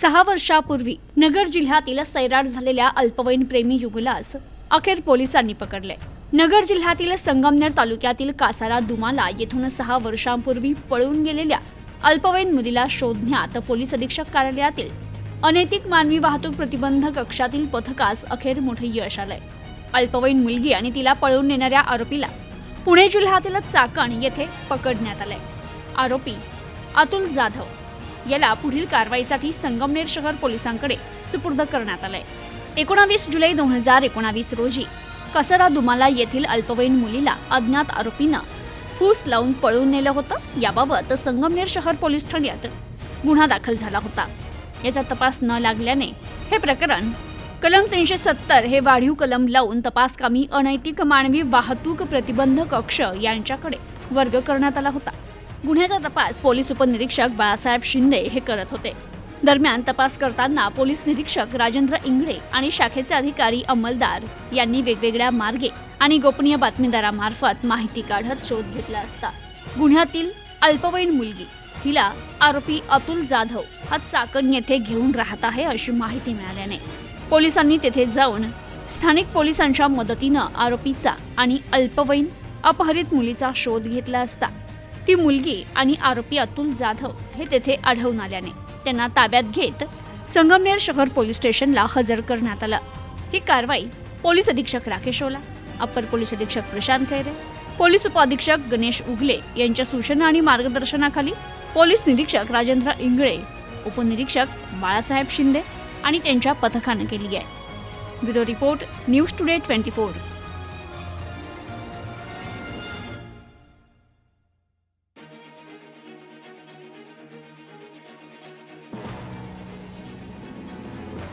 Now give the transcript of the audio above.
सहा वर्षापूर्वी नगर जिल्ह्यातील सैराट झालेल्या अल्पवयीन प्रेमी युगलास अखेर पोलिसांनी पकडले. नगर जिल्ह्यातील संगमनेर तालुक्यातील कासारा दुमाला येथून सहा वर्षांपूर्वी पळून गेलेल्या अल्पवयीन मुलीला शोधण्यात पोलीस अधीक्षक कार्यालयातील अनैतिक मानवी वाहतूक प्रतिबंध कक्षातील पथकास अखेर मोठे यश आलंय. अल्पवयीन मुलगी आणि तिला पळवून नेणाऱ्या आरोपीला पुणे जिल्ह्यातील चाकण येथे पकडण्यात आलंय. आरोपी अतुल जाधव याला पुढील कारवाईसाठी संगमनेर शहर पोलिसांकडे सुपूर्द करण्यात आलंय. एकोणावीस जुलै दोन हजार एकोणावीस रोजी कसरा दुमाला येथील अल्पवयीन मुलीला अज्ञात आरोपीनं फूस लावून पळून नेलं होतं. याबाबत संगमनेर शहर पोलीस ठाण्यात गुन्हा दाखल झाला होता. याचा तपास न लागल्याने हे प्रकरण कलम तीनशे सत्तर हे वाढीव कलम लावून तपासकामी अनैतिक मानवी वाहतूक प्रतिबंध कक्ष यांच्याकडे वर्ग करण्यात आला होता. गुन्ह्याचा तपास पोलीस उपनिरीक्षक बाळासाहेब शिंदे हे करत होते. दरम्यान तपास करताना पोलीस निरीक्षक राजेंद्र इंगळे आणि शाखेचे अधिकारी अंमलदार यांनी वेगवेगळ्या मार्गे आणि गोपनीय बातमीदारामार्फत माहिती काढत शोध घेतला असता. गुन्ह्यातील अल्पवयीन मुलगी हिला आरोपी अतुल जाधव हा चाकण येथे घेऊन राहत आहे अशी माहिती मिळाल्याने पोलिसांनी तेथे जाऊन स्थानिक पोलिसांच्या मदतीनं आरोपीचा आणि अल्पवयीन अपहरित मुलीचा शोध घेतला असता. ती मुलगी आणि आरोपी अतुल जाधव हे तेथे आढळून आल्याने त्यांना ताब्यात घेत संगमनेर शहर पोलीस स्टेशनला हजर करण्यात आलं. ही कारवाई पोलीस अधीक्षक राकेश ओला अप्पर पोलीस अधीक्षक प्रशांत खैरे पोलीस उपअधीक्षक गणेश उगले यांच्या सूचना आणि मार्गदर्शनाखाली पोलीस निरीक्षक राजेंद्र इंगळे उपनिरीक्षक बाळासाहेब शिंदे आणि त्यांच्या पथकानं केली आहे. Bureau report news today twenty four.